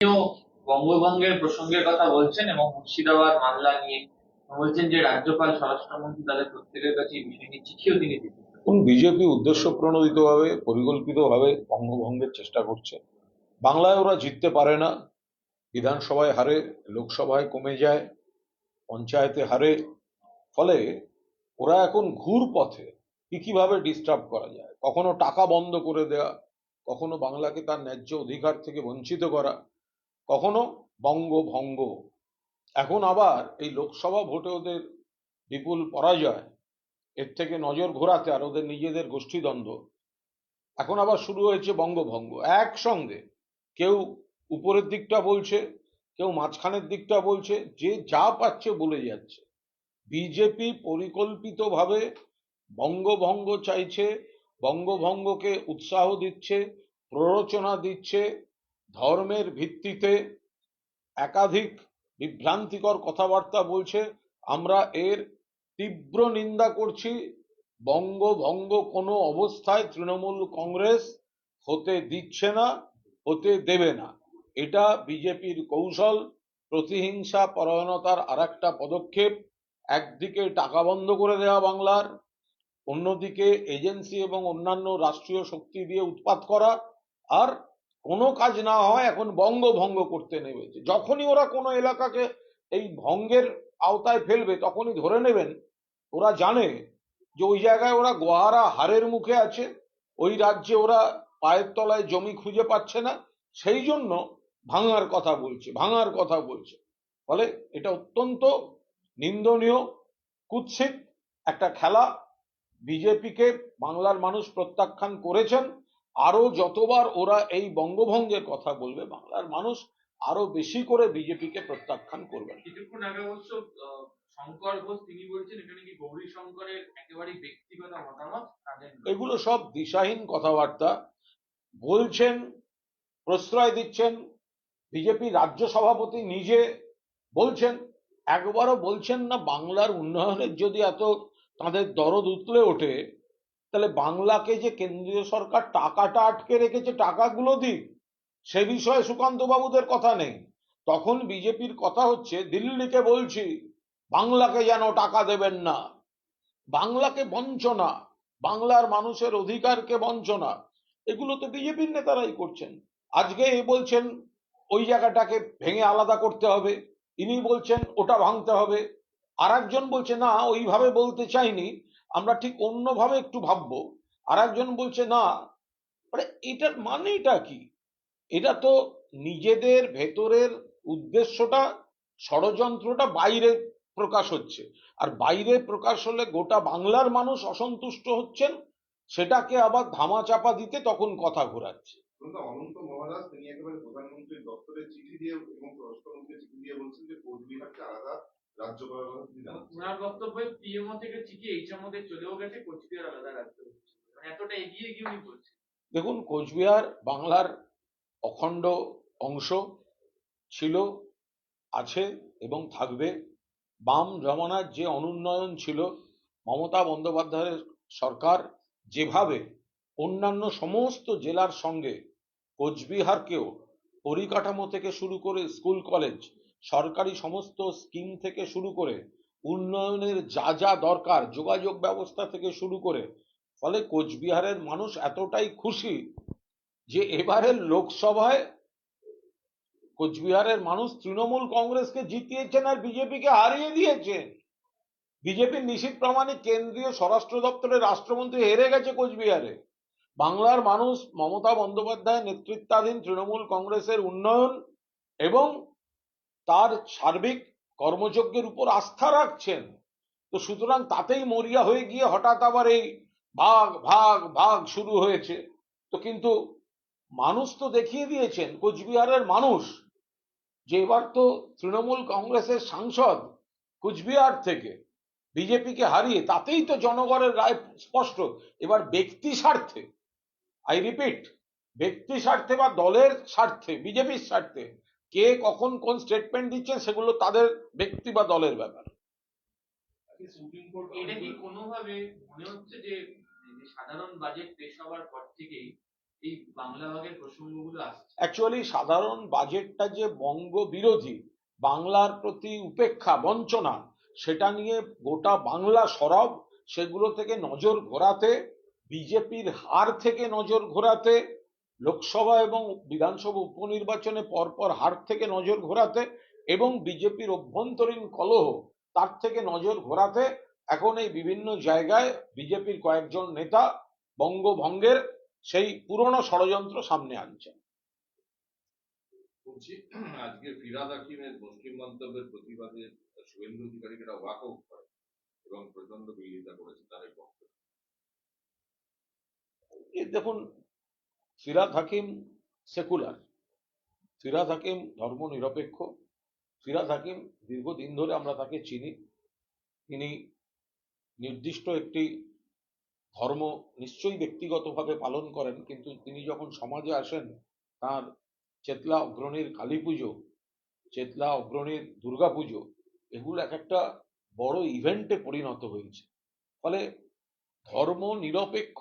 তিনিও বঙ্গভঙ্গের প্রসঙ্গের কথা বলছেন এবং মুর্শিদাবাদ মামলা নিয়ে বলছেন যে রাজ্যপাল, স্বরাষ্ট্রমন্ত্রী তাদের প্রত্যেকের কাছে এই বিষয় নিয়ে চিঠিও তিনি এখন বিজেপি উদ্দেশ্য প্রণোদিতভাবে পরিকল্পিতভাবে বঙ্গভঙ্গের চেষ্টা করছে? বাংলায় ওরা জিততে পারে না। বিধানসভায় হারে, লোকসভায় কমে যায়, পঞ্চায়েতে হারে। ফলে ওরা এখন ঘুর পথে কি কীভাবে ডিস্টার্ব করা যায়? কখনো টাকা বন্ধ করে দেওয়া কখনো বাংলাকে তার ন্যায্য অধিকার থেকে বঞ্চিত করা। কখনো বঙ্গভঙ্গ। এখন আবার এই লোকসভা ভোটে ওদের বিপুল পরাজয়, এর থেকে নজর ঘোরাতে আর ওদের নিজেদের গোষ্ঠীদ্বন্দ্ব। এখন আবার শুরু হয়েছে বঙ্গভঙ্গ, একসঙ্গে। কেউ উপরের দিকটা বলছে, কেউ মাঝখানের দিকটা বলছে, যে যা পাচ্ছে বলে যাচ্ছে। বিজেপি পরিকল্পিতভাবে বঙ্গভঙ্গ চাইছে, বঙ্গভঙ্গকে উৎসাহ দিচ্ছে, প্ররোচনা দিচ্ছে ধর্মের ভিত্তিতে একাধিক বিভ্রান্তিকর কথাবার্তা বলছে, আমরা এর তীব্র নিন্দা করছি। বঙ্গভঙ্গ কোনো অবস্থায় তৃণমূল কংগ্রেস হতে দিচ্ছে না, হতে দেবে না। এটা বিজেপির কৌশল, প্রতিহিংসা, পরায়ণতার আর একটা পদক্ষেপ। একদিকে টাকা বন্ধ করে দেওয়া বাংলার, অন্যদিকে এজেন্সি এবং অন্যান্য রাষ্ট্রীয় শক্তি দিয়ে উৎপাত করা। আর কোনো কাজ না হয় এখন বঙ্গভঙ্গ করতে নেমেছে যখনই ওরা কোনো এলাকাকে এই ভঙ্গের আওতায় ফেলবে, তখনই ধরে নেবেন ওরা জানে যে ওই জায়গায় ওরা গোহারা হারের মুখে আছে, ওই রাজ্যে ওরা পায়ের তলায় জমি খুঁজে পাচ্ছে না। সেই জন্য ভাঙার কথা বলছে, ভাঙার কথা বলছে। ফলে এটা অত্যন্ত নিন্দনীয়, কুৎসিত একটা খেলা। বিজেপিকে বাংলার মানুষ প্রত্যাখ্যান করেছেন। আরও যতবার ওরা এই বঙ্গভঙ্গের কথা বলবে বাংলার মানুষ আরও বেশি করে বিজেপিকে প্রত্যাখ্যান করবেন কিছুক্ষণ আগে অবশ্য শঙ্কর ঘোষ তিনি বলছেন এখানে কি গৌরী শঙ্করের একেবারেই ব্যক্তিগত মতামত? এগুলো সব দিশাহীন কথাবার্তা। বলছেন প্রশ্রয় দিচ্ছেন বিজেপি রাজ্য সভাপতি নিজে বলছেন একবারও বলছেন না বাংলার উন্নয়নের যদি এত তাদের দরদ উতলে ওঠে তাহলে বাংলাকে যে কেন্দ্রীয় সরকার টাকাটা আটকে রেখেছে, টাকাগুলো দিক, সে বিষয়ে সুকান্ত বাবুদের কথা নেই। তখন বিজেপির কথা হচ্ছে, দিল্লিকে বলছি, বাংলাকে যেন টাকা দেবেন না। বাংলাকে বঞ্চনা, বাংলার মানুষের অধিকারকে বঞ্চনা, এগুলো তো বিজেপির নেতারাই করছেন। আজকে এ বলছেন, ওই জায়গাটাকে ভেঙে আলাদা করতে হবে, ইনি বলছেন ওটা ভাঙতে হবে। আর বলছে, না, ওইভাবে বলতে চাইনি আমরা ঠিক অন্যভাবে একটু ভাববো। আর একজন বলছে, না মানে এটার মানেটা কি? এটা তো নিজেদের ভেতরের উদ্দেশ্যটা, ষড়যন্ত্রটা বাইরে প্রকাশ হচ্ছে। আর বাইরে প্রকাশ হলে গোটা বাংলার মানুষ অসন্তুষ্ট হচ্ছেন, সেটাকে আবার ধামাচাপা দিতে তখন কথা ঘোরাচ্ছে। অনন্ত তিনি প্রধানমন্ত্রীর দপ্তরে চিঠি দিয়ে এবং চিঠি দিয়ে বলছেন যে, কোচবিহারকে আলাদা ওনার বক্তব্যে পিএমও থেকে চিঠি এইচএর মধ্যে চলেও গেছে কোচবিহার আলাদা রাজ্য হচ্ছে। মানে এতটা এগিয়ে গিয়ে উনি বলছেন। দেখুন কোচবিহার বাংলার অখণ্ড অংশ ছিল আছে এবং থাকবে। বাম জমানার যে অনুন্নয়ন ছিল মমতা বন্দ্যোপাধ্যায়ের সরকার যেভাবে অন্যান্য সমস্ত জেলার সঙ্গে কোচবিহারকেও পরিকাঠামো থেকে শুরু করে স্কুল কলেজ সরকারি সমস্ত স্কিম থেকে শুরু করে উন্নয়নের যা যা দরকার, যোগাযোগ ব্যবস্থা থেকে শুরু করে, ফলে কোচবিহারের মানুষ এতটাই খুশি যে এবারের লোকসভায় কোচবিহারের মানুষ তৃণমূল কংগ্রেসকে জিতিয়েছেন আর বিজেপিকে হারিয়ে দিয়েছেন বিজেপির নিশীত প্রামাণিক কেন্দ্রীয় স্বরাষ্ট্র দপ্তরের রাষ্ট্রমন্ত্রী হেরে গেছে কোচবিহারে। বাংলার মানুষ মমতা বন্দ্যোপাধ্যায় নেতৃত্বাধীন তৃণমূল কংগ্রেসের উন্নয়ন এবং তার সার্বিক কর্মযজ্ঞের উপর আস্থা রাখছেন। তো সুতরাং তাতেই মরিয়া হয়ে গিয়ে হঠাৎ আবার এই ভাগ ভাগ ভাগ শুরু হয়েছে। তো কিন্তু মানুষ তো দেখিয়ে দিয়েছেন, কোচবিহারের মানুষ, যে এবার তো তৃণমূল কংগ্রেসের সাংসদ কুচবিহার থেকে বিজেপিকে হারিয়ে তাতেই তো জনগণের রায় স্পষ্ট। এবার ব্যক্তি স্বার্থে আই রিপিট ব্যক্তি স্বার্থে বা দলের স্বার্থে, বিজেপির স্বার্থে কে কখন কোন স্টেটমেন্ট দিচ্ছেন সেগুলো তাদের ব্যক্তি বা দলের ব্যাপার। সুপ্রিম কোর্ট এটা কি কোনোভাবে মনে হচ্ছে যে যে সাধারণ বাজেট পেশ হওয়ার পর থেকেই এই বাংলা ভাগের প্রসঙ্গগুলো আসছে? অ্যাকচুয়ালি সাধারণ বাজেটটা যে বঙ্গ বিরোধী বাংলার প্রতি উপেক্ষা বঞ্চনা সেটা নিয়ে গোটা বাংলা সরব সেগুলো থেকে নজর ঘোরাতে বিজেপির হার থেকে নজর ঘোরাতে লোকসভা এবং বিধানসভা উপনির্বাচনে পরপর হার থেকে নজর ঘোরাতে এবং বিজেপির অভ্যন্তরীণ কলহ তার থেকে নজর ঘোরাতে এখন এই বিভিন্ন জায়গায় বিজেপির কয়েকজন নেতা বঙ্গভঙ্গের সেই পুরনো ষড়যন্ত্র সামনে আনছেন বলছি আজকে ফিরাদ হাকিমের মুসলিম মন্তব্যের প্রতিবাদে শুভেন্দু অধিকারী ওয়াক আউট করে এবং প্রচণ্ড বিরোধিতা করেছে পক্ষে এই দেখুন ফিরাদ হাকিম সেকুলার। ফিরাদ হাকিম ধর্ম নিরপেক্ষ। ফিরাদ হাকিম দীর্ঘদিন ধরে আমরা তাকে চিনি। তিনি নির্দিষ্ট একটি ধর্ম নিশ্চয়ই ব্যক্তিগতভাবে পালন করেন, কিন্তু তিনি যখন সমাজে আসেন, তার চেতলা অগ্রণীর কালী পুজো, চেতলা অগ্রণীর দুর্গা পুজো, এগুলো এক একটা বড় ইভেন্টে পরিণত হয়েছে। ফলে ধর্ম নিরপেক্ষ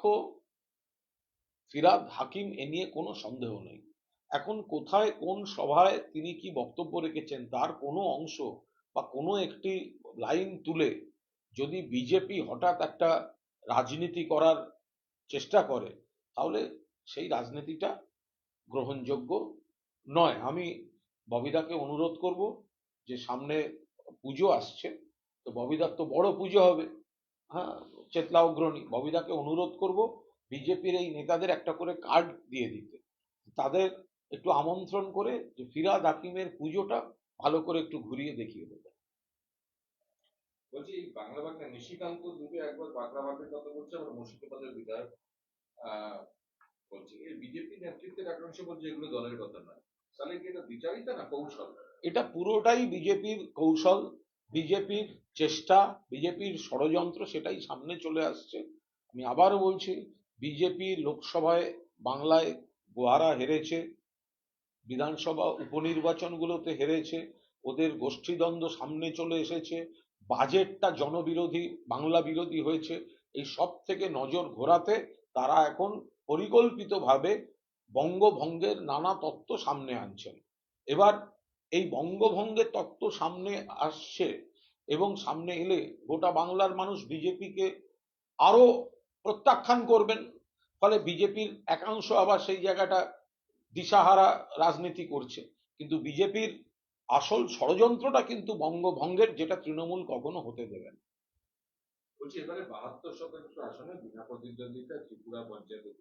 ফিরাদ হাকিম এ নিয়ে কোনো সন্দেহ নেই। এখন কোথায়, কোন সভায় তিনি কি বক্তব্য রেখেছেন, তার কোনো অংশ বা কোনো একটি লাইন তুলে যদি বিজেপি হঠাৎ একটা রাজনীতি করার চেষ্টা করে, তাহলে সেই রাজনীতিটা গ্রহণযোগ্য নয়। আমি ববিদাকে অনুরোধ করব যে সামনে পুজো আসছে, তো ববিদার তো বড় পুজো হবে। হ্যাঁ চেতলা অগ্রণী। ববিদাকে অনুরোধ করব বিজেপির এই নেতাদের একটা করে কার্ড দিয়ে দিতে। তাদের একটু আমন্ত্রণ করে যে ফিরাদ হাকিমের পুজোটা ভালো করে একটু ঘুরিয়ে দেখিয়ে দেবে। বলছি বাংলা নিশিকান্ত দুটো একবার বাংলা কথা বলছে আবার মুর্শিদাবাদের বিধায়ক বলছে এই বিজেপি নেতৃত্বের একাংশ বলছে এগুলো দলের কথা নয়। তাহলে কি এটা বিচারিতা না কৌশল? এটা পুরোটাই বিজেপির কৌশল বিজেপির চেষ্টা বিজেপির ষড়যন্ত্র সেটাই সামনে চলে আসছে। আমি আবারও বলছি বিজেপি লোকসভায় বাংলায় গোহারা হেরেছে, বিধানসভা উপনির্বাচনগুলোতে হেরেছে, ওদের গোষ্ঠীদ্বন্দ্ব সামনে চলে এসেছে, বাজেটটা জনবিরোধী, বাংলা বিরোধী হয়েছে, এই সব থেকে নজর ঘোরাতে তারা এখন পরিকল্পিতভাবে বঙ্গভঙ্গের নানা তত্ত্ব সামনে আনছেন। এবার এই বঙ্গভঙ্গের তত্ত্ব সামনে আসছে এবং সামনে এলে গোটা বাংলার মানুষ বিজেপিকে আরও প্রত্যাখ্যান করবেন। ফলে বিজেপির একাংশ আবার সেই জায়গাটা দিশাহারা রাজনীতি করছে। কিন্তু বিজেপির আসল ষড়যন্ত্রটা কিন্তু বঙ্গভঙ্গের যেটা তৃণমূল কখনো হতে দেবে না। বলছি এবারে বাহাত্তর শতাংশ আসনে বিনা প্রতিদ্বন্দ্বিতা ত্রিপুরা পঞ্চায়েতে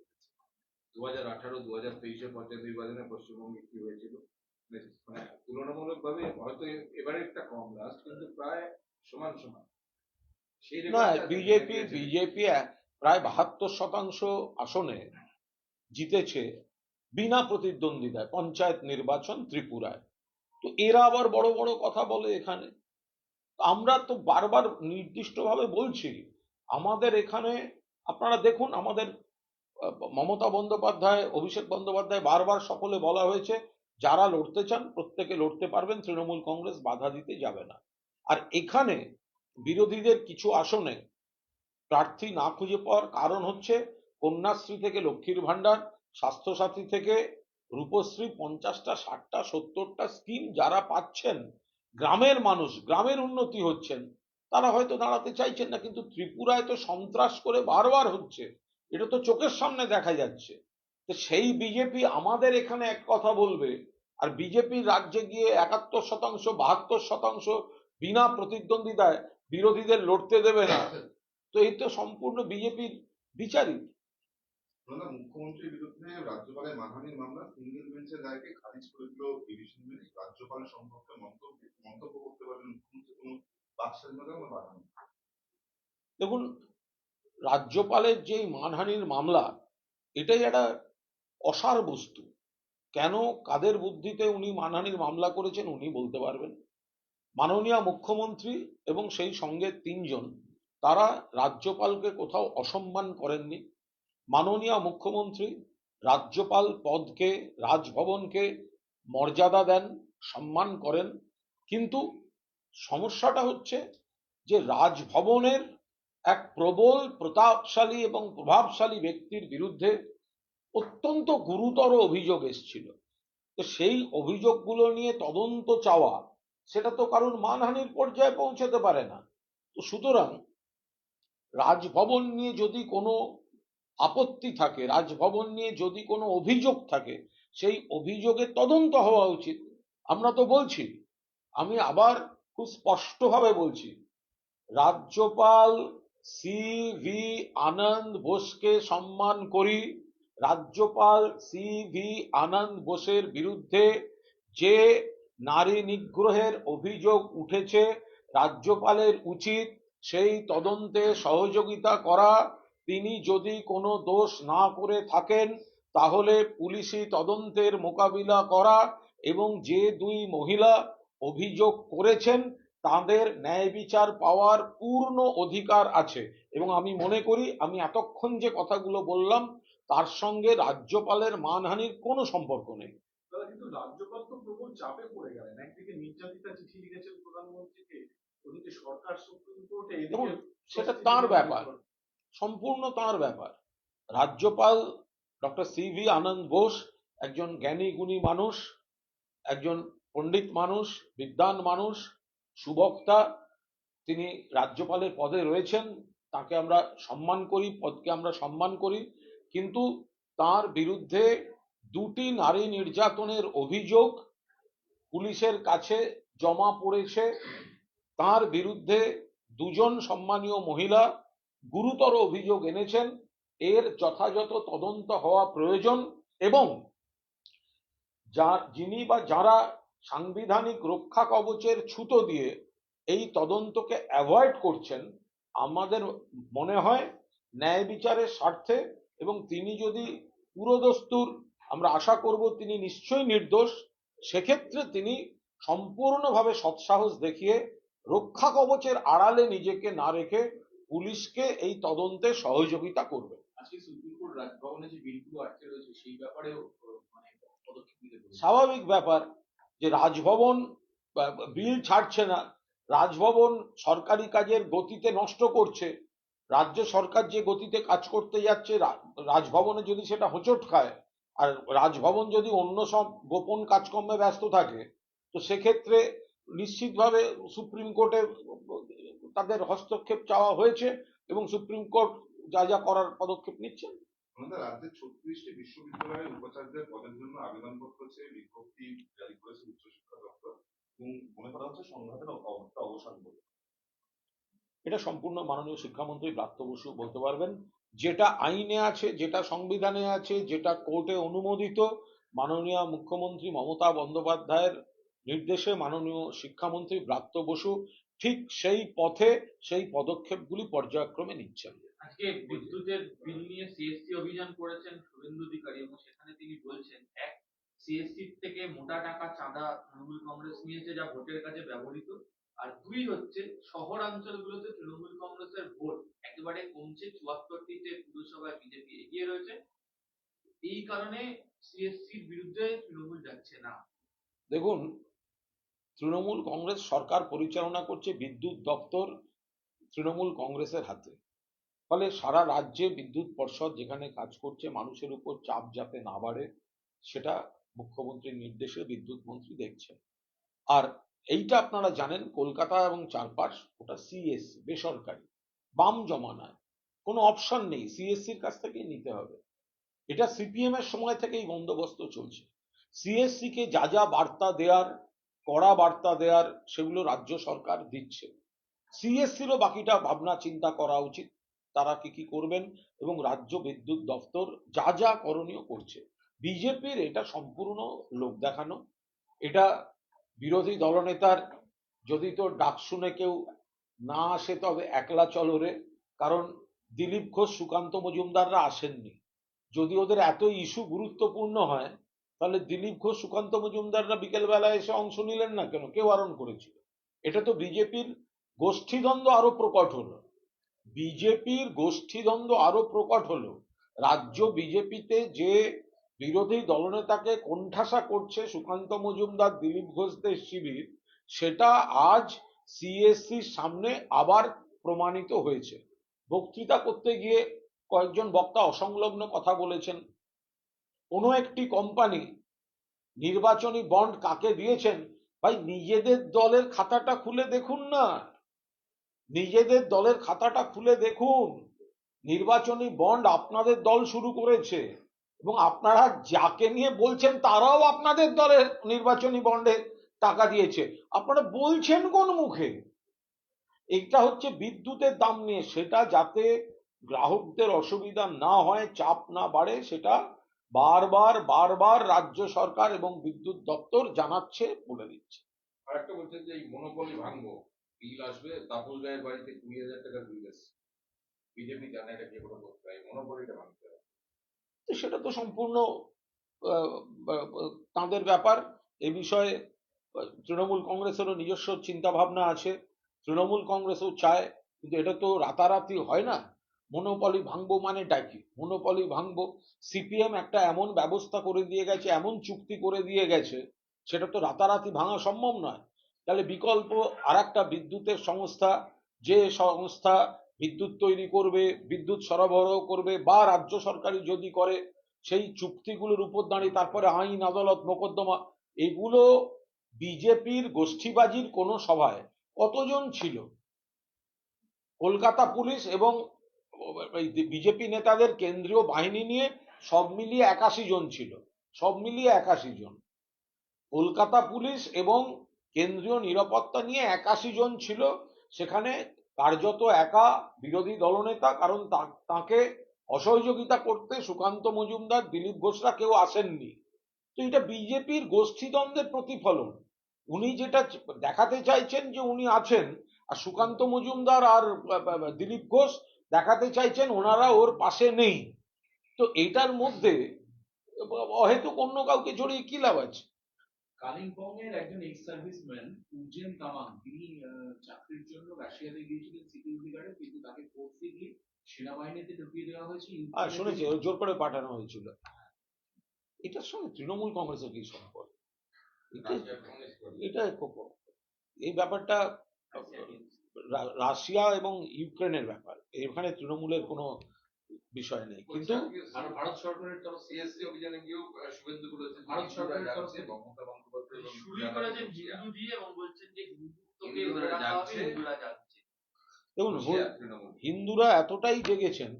দু হাজার আঠারো দু হাজার তেইশে পঞ্চায়েত নির্বাচনে পশ্চিমবঙ্গে কি হয়েছিল? মানে তুলনামূলক ভাবে হয়তো এবারে একটা কম লাস্ট কিন্তু প্রায় সমান সমান। সেই না বিজেপি বিজেপি প্রায় বাহাত্তর শতাংশ আসনে জিতেছে বিনা প্রতিদ্বন্দ্বিতায় পঞ্চায়েত নির্বাচন ত্রিপুরায়। তো এরা আবার বড় বড় কথা বলে এখানে। আমরা তো বারবার নির্দিষ্টভাবে বলছি, আমাদের এখানে আপনারা দেখুন, আমাদের মমতা বন্দ্যোপাধ্যায়, অভিষেক বন্দ্যোপাধ্যায় বারবার সকলে বলা হয়েছে, যারা লড়তে চান প্রত্যেকে লড়তে পারবেন, তৃণমূল কংগ্রেস বাধা দিতে যাবে না। আর এখানে বিরোধীদের কিছু আসনে প্রার্থী না খুঁজে পাওয়ার কারণ হচ্ছে কন্যাশ্রী থেকে লক্ষ্মীর ভাণ্ডার, স্বাস্থ্যসাথী থেকে রূপশ্রী, পঞ্চাশটা, ষাটটা, সত্তরটা স্কিম যারা পাচ্ছেন, গ্রামের মানুষ, গ্রামের উন্নতি হচ্ছেন, তারা হয়তো দাঁড়াতে চাইছেন না, কিন্তু ত্রিপুরায় তো সন্ত্রাস করে বারবার হচ্ছে, এটা তো চোখের সামনে দেখা যাচ্ছে। তো সেই বিজেপি আমাদের এখানে এক কথা বলবে, আর বিজেপি রাজ্যে গিয়ে একাত্তর শতাংশ, বাহাত্তর শতাংশ বিনা প্রতিদ্বন্দ্বিতায় বিরোধীদের লড়তে দেবে না। তো এই তো সম্পূর্ণ বিজেপির বিচারই মুখ্যমন্ত্রীর বিরুদ্ধে রাজ্যপালের মানহানির মামলা সিঙ্গেল বেঞ্চের রায়কে খারিজ করে দিল ডিভিশন বেঞ্চ রাজ্যপালের সম্পর্কে মন্তব্য মন্তব্য করতে পারবেন মুখ্যমন্ত্রী কোনো বাক স্বাধীনতা বা বাধা নেই। দেখুন রাজ্যপালের যেই মানহানির মামলা এটাই একটা অসার বস্তু। কেন কাদের বুদ্ধিতে উনি মানহানির মামলা করেছেন উনি বলতে পারবেন। মাননীয় মুখ্যমন্ত্রী এবং সেই সঙ্গে তিনজন তারা রাজ্যপালকে কোথাও অসম্মান করেননি। মাননীয় মুখ্যমন্ত্রী রাজ্যপাল পদকে, রাজভবনকে মর্যাদা দেন, সম্মান করেন। কিন্তু সমস্যাটা হচ্ছে যে রাজভবনের এক প্রবল, প্রতাপশালী এবং প্রভাবশালী ব্যক্তির বিরুদ্ধে অত্যন্ত গুরুতর অভিযোগ এসছিল। তো সেই অভিযোগগুলো নিয়ে তদন্ত চাওয়া, সেটা তো কারণ মানহানির পর্যায়ে পৌঁছাতে পারে না। তো সুতরাং রাজভবন নিয়ে যদি কোনো আপত্তি থাকে, রাজভবন নিয়ে যদি কোনো অভিযোগ থাকে, সেই অভিযোগের তদন্ত হওয়া উচিত। আমরা তো বলছি, আমি আবার খুব স্পষ্টভাবে বলছি, রাজ্যপাল সি ভি আনন্দ বোসকে সম্মান করি। রাজ্যপাল সি ভি আনন্দ বোসের বিরুদ্ধে যে নারী নিগ্রহের অভিযোগ উঠেছে, রাজ্যপালের উচিত সেই তদন্তে সহযোগিতা করা, তিনি যদি কোনো দোষ না করে থাকেন, তাহলে পুলিশি তদন্তের মোকাবিলা করা এবং যে দুই মহিলা অভিযোগ করেছেন, তাদের ন্যায় বিচার পাওয়ার পূর্ণ অধিকার আছে। এবং আমি মনে করি, আমি এতক্ষণ যে কথাগুলো বললাম, তার সঙ্গে রাজ্যপালের মানহানির কোনো সম্পর্ক নেই। রাজ্যপাল তো প্রবল চাপে পড়ে গেলেন। একদিকে নির্যাতিতা চিঠি লিখেছেন প্রধানমন্ত্রীকে দেখুন, সেটা তার ব্যাপার। সম্পূর্ণ তার ব্যাপার। রাজ্যপাল doctor C V Ananda Bose একজন জ্ঞানী গুণী মানুষ একজন পণ্ডিত মানুষ বিদ্বান মানুষ সুবক্তা তিনি রাজ্যপালের পদে রয়েছেন তাকে আমরা সম্মান করি পদকে আমরা সম্মান করি কিন্তু তার বিরুদ্ধে দুটি নারী নির্যাতনের অভিযোগ পুলিশের কাছে জমা পড়েছে তার বিরুদ্ধে দুজন সম্মানীয় মহিলা গুরুতর অভিযোগ এনেছেন। এর যথাযথ তদন্ত হওয়া প্রয়োজন এবং যা, যিনি বা যারা সাংবিধানিক রক্ষা কবচের ছুতো দিয়ে এই তদন্তকে অ্যাভয়েড করছেন, আমাদের মনে হয় ন্যায় বিচারের স্বার্থে এবং তিনি যদি পুরোদস্তুর, আমরা আশা করব তিনি নিশ্চয়ই নির্দোষ, সেক্ষেত্রে তিনি সম্পূর্ণভাবে সৎসাহস দেখিয়ে রক্ষা কবচের আড়ালে নিজেকে না রেখে পুলিশকে এই তদন্তে সহযোগিতা করবে। মানে স্বাভাবিক ব্যাপার যে রাজভবন বিল ছাড়ছে না। রাজভবন সরকারি কাজের গতিতে নষ্ট করছে। রাজ্য সরকার যে গতিতে কাজ করতে যাচ্ছে রাজভবনে যদি সেটা হোঁচট খায় আর রাজভবন যদি অন্য সব গোপন কাজকর্মে ব্যস্ত থাকে তো সেক্ষেত্রে নিশ্চিতভাবে সুপ্রিম কোর্টে তাদের হস্তক্ষেপ চাওয়া হয়েছে এবং সুপ্রিম কোর্ট যা যা করার পদক্ষেপ নিচ্ছে। আমাদের রাজ্যের ছত্রিশটি বিশ্ববিদ্যালয়ের উপাচার্যের পদের জন্য আবেদনপত্র চেয়ে বিজ্ঞপ্তি জারি করেছে উচ্চশিক্ষা দপ্তর এবং মনে করা হচ্ছে সংঘাতের অবস্থা অবসান করবে এটা সম্পূর্ণ মাননীয় শিক্ষামন্ত্রী ব্রাত্য বসু বলতে পারবেন। যেটা আইনে আছে যেটা সংবিধানে আছে যেটা কোর্টে অনুমোদিত মাননীয় মুখ্যমন্ত্রী মমতা বন্দ্যোপাধ্যায়ের নির্দেশে মাননীয় শিক্ষামন্ত্রী ব্রাত্য বসু ঠিক সেই পথে সেই পদক্ষেপগুলি পর্যায়ক্রমে নিচ্ছেন। আজকে বিদ্যুতের বিল নিয়ে সিএসসি অভিযান করেছেন শুভেন্দু অধিকারী এবং সেখানে তিনি বলছেন এক সিএসসি থেকে মোটা টাকা চাঁদা তৃণমূল কংগ্রেস নিয়েছে যা ভোটের কাজে ব্যবহৃত। আর দুই হচ্ছে শহরাঞ্চলগুলোতে তৃণমূল কংগ্রেসের ভোট একেবারে কমছে চুয়াত্তরটিতে পুরসভায় বিজেপি এগিয়ে রয়েছে। এই কারণে সিএসসির বিরুদ্ধে তৃণমূল যাচ্ছে না। দেখুন তৃণমূল কংগ্রেস সরকার পরিচালনা করছে বিদ্যুৎ দপ্তর তৃণমূল কংগ্রেসের হাতে। ফলে সারা রাজ্যে বিদ্যুৎ পর্ষদ যেখানে কাজ করছে, মানুষের উপর চাপ যাতে না বাড়ে, সেটা মুখ্যমন্ত্রীর নির্দেশে বিদ্যুৎ মন্ত্রী দেখছেন। আর এইটা আপনারা জানেন, কলকাতা এবং চারপাশ ওটা সিএসসি বেসরকারি, বাম জমানায়। কোনো অপশন নেই সিএসসির কাছ থেকেই নিতে হবে। এটা সিপিএম এর সময় থেকেই বন্দোবস্ত চলছে। সিএসসি কে যা যা বার্তা দেওয়ার কড়া বার্তা দেওয়ার সেগুলো রাজ্য সরকার দিচ্ছে। সিএসসিরও বাকিটা ভাবনা চিন্তা করা উচিত। তারা কি কি করবেন এবং রাজ্য বিদ্যুৎ দপ্তর যা যা করণীয় করছে। বিজেপির এটা সম্পূর্ণ লোক দেখানো। এটা বিরোধী দলনেতার যদি তো ডাক শুনে কেউ না আসে তবে একলা চলরে, কারণ দিলীপ ঘোষ, সুকান্ত মজুমদাররা আসেননি। যদি ওদের এত ইস্যু গুরুত্বপূর্ণ হয় তাহলে দিলীপ ঘোষ, সুকান্ত মজুমদাররা বিকেলবেলা এসে অংশ নিলেন না কেন? কে বারণ করেছিল। এটা তো বিজেপির গোষ্ঠীদ্বন্দ্ব আরও প্রকট হলো। বিজেপির গোষ্ঠীদ্বন্দ্ব আরও প্রকট হলো। রাজ্য বিজেপিতে যে বিরোধী দলনেতাকে কোণঠাসা করছে সুকান্ত মজুমদার, দিলীপ ঘোষদের শিবির, সেটা আজ সিএসসির সামনে আবার প্রমাণিত হয়েছে। বক্তৃতা করতে গিয়ে কয়েকজন বক্তা অসংলগ্ন কথা বলেছেন। কোনো একটি কোম্পানি নির্বাচনী বন্ড কাকে দিয়েছেন? ভাই, নিজেদের দলের খাতাটা খুলে দেখুন না। নিজেদের দলের খাতাটা খুলে দেখুন। নির্বাচনী বন্ড আপনাদের দল শুরু করেছে এবং আপনারা যাকে নিয়ে বলছেন তারাও আপনাদের দলের নির্বাচনী বন্ডে টাকা দিয়েছে। আপনারা বলছেন কোন মুখে? এটা হচ্ছে বিদ্যুতের দাম নিয়ে। সেটা যাতে গ্রাহকদের অসুবিধা না হয়, চাপ না বাড়ে, সেটা বারবার বারবার রাজ্য সরকার এবং বিদ্যুৎ দপ্তর জানাচ্ছে বলে দিচ্ছে। আর একটা বলছেন যে এই মনোপলি ভাঙবো বিল আসবে তাপস রায়ের বাড়িতে কুড়ি হাজার বিল বিজেপি জানে এটা কে করে করতে হয় মনোপলিটা ভাঙতে হবে। তো সেটা তো সম্পূর্ণ তাঁদের ব্যাপার। এ বিষয়ে তৃণমূল কংগ্রেসেরও নিজস্ব চিন্তা ভাবনা আছে। তৃণমূল কংগ্রেসও চায় কিন্তু এটা তো রাতারাতি হয় না। মনোপলি ভাঙবো মানেটা কি? মনোপলি ভাঙবো? সিপিএম একটা এমন ব্যবস্থা করে দিয়ে গেছে, এমন চুক্তি করে দিয়ে গেছে, সেটা তো রাতারাতি ভাঙা সম্ভব নয়। তাহলে বিকল্প আর একটা বিদ্যুতের সংস্থা, যে সংস্থা বিদ্যুৎ তৈরি করবে, বিদ্যুৎ সরবরাহ করবে, বা রাজ্য সরকারি যদি করে, সেই চুক্তিগুলোর উপর দাঁড়িয়ে তারপরে আইন, আদালত, মোকদ্দমা, এগুলো বিজেপির গোষ্ঠীবাজির কোনো সভায় কতজন ছিল? কলকাতা পুলিশ এবং বিজেপি নেতাদের কেন্দ্রীয় বাহিনী নিয়ে সব মিলিয়ে একাশি জন ছিল। সব মিলিয়ে একাশি জন। কলকাতা পুলিশ এবং কেন্দ্রীয় নিরাপত্তা নিয়ে একাশি জন ছিল। সেখানে কার্যত একা বিরোধী দলনেতা, কারণ তাকে অসহযোগিতা করতে সুকান্ত মজুমদার, দিলীপ ঘোষরা কেউ আসেননি। তো এটা বিজেপির গোষ্ঠীদ্বন্দ্বের প্রতিফলন। উনি যেটা দেখাতে চাইছেন যে উনি আছেন, আর সুকান্ত মজুমদার আর দিলীপ ঘোষ দেখাতে চাইছেন ওনারা ওর পাশে নেই। তো এটার মধ্যে হয়তো অন্য কাউকে জড়িয়ে কি লাভ আছে? কালিম্পং এর একজন এক্স সার্ভিসম্যান উজ্জেন তামাং তিনি চাকরির জন্য রাশিয়াতে গিয়েছিলেন সিকিউরিটি গার্ডে কিন্তু তাকে সেনাবাহিনীতে ঢুকিয়ে দেওয়া হয়েছে। আর শুনেছি জোর করে পাঠানো হয়েছিল। এটার সঙ্গে তৃণমূল কংগ্রেসের কি সম্পর্ক? এটা এই ব্যাপারটা রাশিয়া এবং ইউক্রেনের ব্যাপার। এখানে তৃণমূলের কোনো বিষয় নেই। কিন্তু ভারত সরকারের তরফ সিএসসি অভিযানে গিয়েও শুভেন্দু বলেছেন ভারত সরকারের তরফ থেকে- মমতা বন্দ্যোপাধ্যায় করেছেন হিন্দু দিয়ে এবং বলছেন যে হিন্দুত্বকে যাচ্ছে। হিন্দুরা যাচ্ছে। দেখুন হিন্দুরা এতটাই জেগেছেন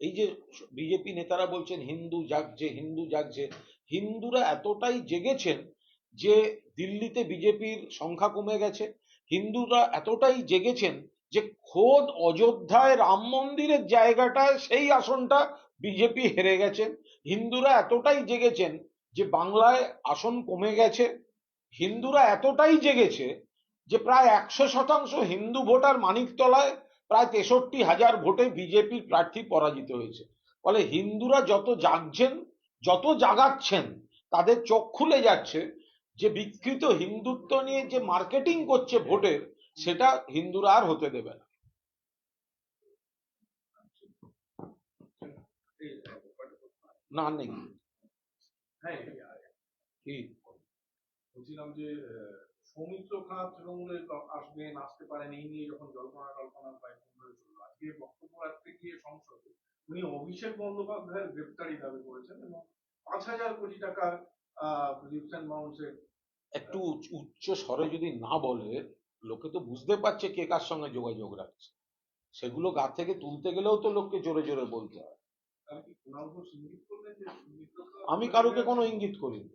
এই যে বিজেপি নেতারা বলছেন হিন্দু জাগছে হিন্দু জাগছে হিন্দুরা এতটাই জেগেছেন যে দিল্লিতে বিজেপির সংখ্যা কমে গেছে হিন্দুরা এতটাই জেগেছেন যে খোদ অযোধ্যায় রাম মন্দিরের জায়গাটায় সেই আসনটা বিজেপি হেরে গেছেন। হিন্দুরা এতটাই জেগেছেন যে বাংলায় আসন কমে গেছে। হিন্দুরা এতটাই জেগেছে যে প্রায় একশো শতাংশ হিন্দু ভোটার মানিকতলায় প্রায় তেষট্টি হাজার ভোটে বিজেপির প্রার্থী পরাজিত হয়েছে। ফলে হিন্দুরা যত জাগছেন, যত জাগাচ্ছেন, তাদের চোখ খুলে যাচ্ছে যে বিকৃত হিন্দুত্ব নিয়ে যে মার্কেটিং করছে ভোটের সেটা হিন্দুরা আর হতে দেবে না। না নেই। হ্যাঁ কি? বলছিলাম যে সৌমিত্র খাঁ তৃণমূলে পারেন এই নিয়ে যখন জল্পনা কল্পনা আজকে বক্তব্য রাখতে গিয়ে সংসদে উনি অভিষেক বন্দ্যোপাধ্যায়ের গ্রেপ্তারি দাবি করেছেন এবং পাঁচ হাজার কোটি টাকার লিপস অ্যান্ড বাউন্সের একটু উচ্চ স্বরে যদি না বলে লোকে তো বুঝতে পারছে কে কার সঙ্গে যোগাযোগ রাখছে। সেগুলো গা থেকে তুলতে গেলেও তো লোককে জোরে জোরে বলতে হয়। আমি কারোকে কোনো ইঙ্গিত করিনি।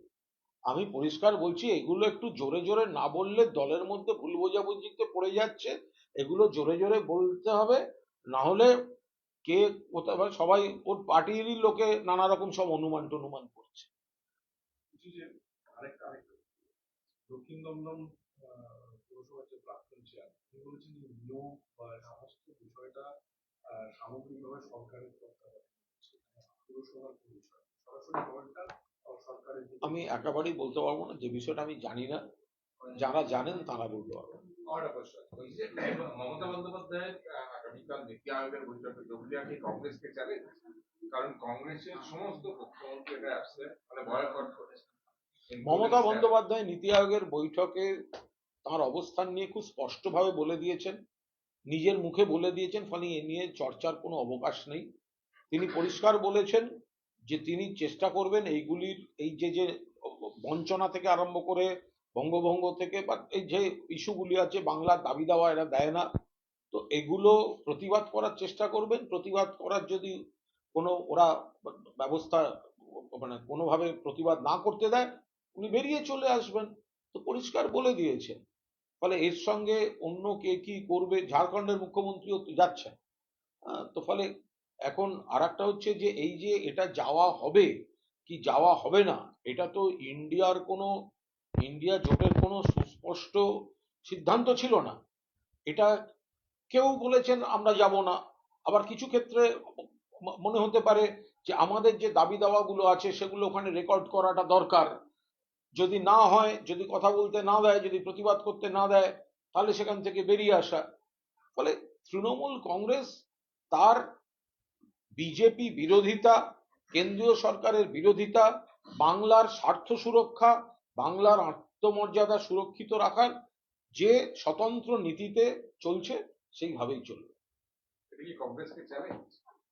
আমি পরিষ্কার বলছি, এগুলো একটু জোরে জোরে না বললে দলের মধ্যে ভুল বোঝাবুঝিতে পড়ে যাচ্ছে। এগুলো জোরে জোরে বলতে হবে, না হলে কে কোথায় সবাই ওর পার্টিরই লোকে নানা রকম সব অনুমান টনুমান করছে। দক্ষিণ দমদম তিনি যে নিয়োগ বা সমস্ত বিষয়টা সামগ্রিকভাবে সরকারের তত্ত্বাবধানে হচ্ছে। পৌরসভার বিষয় সরাসরি বলটা আমি একেবারেই বলতে পারব না যে বিষয়টা আমি জানি না। যারা জানেন তারা বলতে পারবেন। মমতা বন্দ্যোপাধ্যায় আগামীকাল নীতি আয়োগের বৈঠকে যোগদিয়া কংগ্রেসকে চাবে কারণ কংগ্রেসের সমস্ত আসছে মানে বয়কট করেছে। মমতা বন্দ্যোপাধ্যায় নীতি আয়োগের বৈঠকে তার অবস্থান নিয়ে খুব স্পষ্টভাবে বলে দিয়েছেন। নিজের মুখে বলে দিয়েছেন, ফলে এ নিয়ে চর্চার কোনো অবকাশ নেই। তিনি পরিষ্কার বলেছেন যে, তিনি চেষ্টা করবেন এইগুলির, এই যে যে, বঞ্চনা থেকে আরম্ভ করে বঙ্গভঙ্গ থেকে, বা এই যে, ইস্যুগুলি আছে, বাংলার দাবি দেওয়া এরা দেয় না। তো এগুলো প্রতিবাদ করার চেষ্টা করবেন। প্রতিবাদ করার যদি কোনো, ওরা ব্যবস্থা মানে কোনোভাবে প্রতিবাদ না করতে দেয়, উনি বেরিয়ে চলে আসবেন। তো পরিষ্কার বলে দিয়েছেন। ফলে এর সঙ্গে অন্য কে কি করবে? ঝাড়খণ্ডের মুখ্যমন্ত্রীও যাচ্ছেন। তো ফলে এখন আর হচ্ছে যে, এই যে এটা যাওয়া হবে, কি যাওয়া হবে না, এটা তো ইন্ডিয়ার কোনো, ইন্ডিয়া জোটের কোনো সুস্পষ্ট সিদ্ধান্ত ছিল না। এটা কেউ বলেছেন, আমরা যাব না। আবার কিছু ক্ষেত্রে মনে হতে পারে যে, আমাদের যে দাবি দাওয়াগুলো আছে, সেগুলো ওখানে রেকর্ড করাটা দরকার। যদি না হয় যদি কথা বলতে না দেয় যদি প্রতিবাদ করতে না দেয় তাহলে সেখান থেকে বেরিয়ে আসা। ফলে তৃণমূল কংগ্রেস তার বিজেপি বিরোধিতা কেন্দ্রীয় সরকারের বিরোধিতা বাংলার স্বার্থ সুরক্ষা বাংলার আত্মমর্যাদা সুরক্ষিত রাখার যে স্বতন্ত্র নীতিতে চলছে সেইভাবেই চলবে।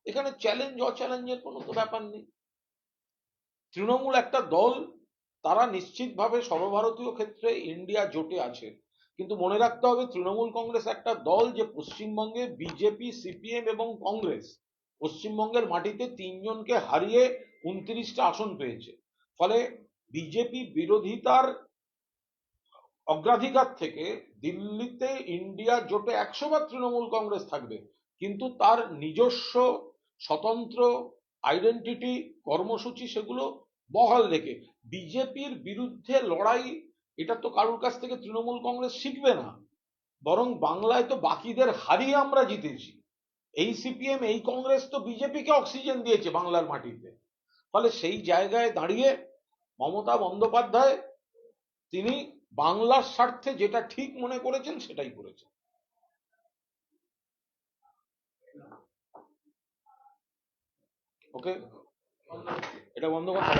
এখানে চ্যালেঞ্জ অচ্যালেঞ্জের কোনো তো ব্যাপার নেই। তৃণমূল একটা দল তারা নিশ্চিতভাবে সর্বভারতীয় ক্ষেত্রে ইন্ডিয়া জোটে আছে। কিন্তু মনে রাখতে হবে, তৃণমূল কংগ্রেস একটা দল যে পশ্চিমবঙ্গে বিজেপি, সিপিএম এবং কংগ্রেস পশ্চিমবঙ্গের মাটিতে তিনজনকে হারিয়ে উনত্রিশটা আসন পেয়েছে। ফলে বিজেপি বিরোধিতার অগ্রাধিকার থেকে দিল্লিতে ইন্ডিয়া জোটে একশো বার তৃণমূল কংগ্রেস থাকবে। কিন্তু তার নিজস্ব স্বতন্ত্র আইডেন্টিটি কর্মসূচি সেগুলো বহাল রেখে। বিজেপির বিরুদ্ধে লড়াই, এটা তো কারোর কাছ থেকে তৃণমূল কংগ্রেস শিখবে না। বরং বাংলায় তো বাকিদের হারিয়ে আমরা জিতেছি। এই সিপিএম, এই কংগ্রেস তো বিজেপিকে অক্সিজেন দিয়েছে বাংলার মাটিতে। ফলে সেই জায়গায় দাঁড়িয়ে মমতা বন্দ্যোপাধ্যায়, তিনি বাংলার স্বার্থে যেটা ঠিক মনে করেছেন সেটাই করেছেন। ওকে? এটা বন্ধ কথা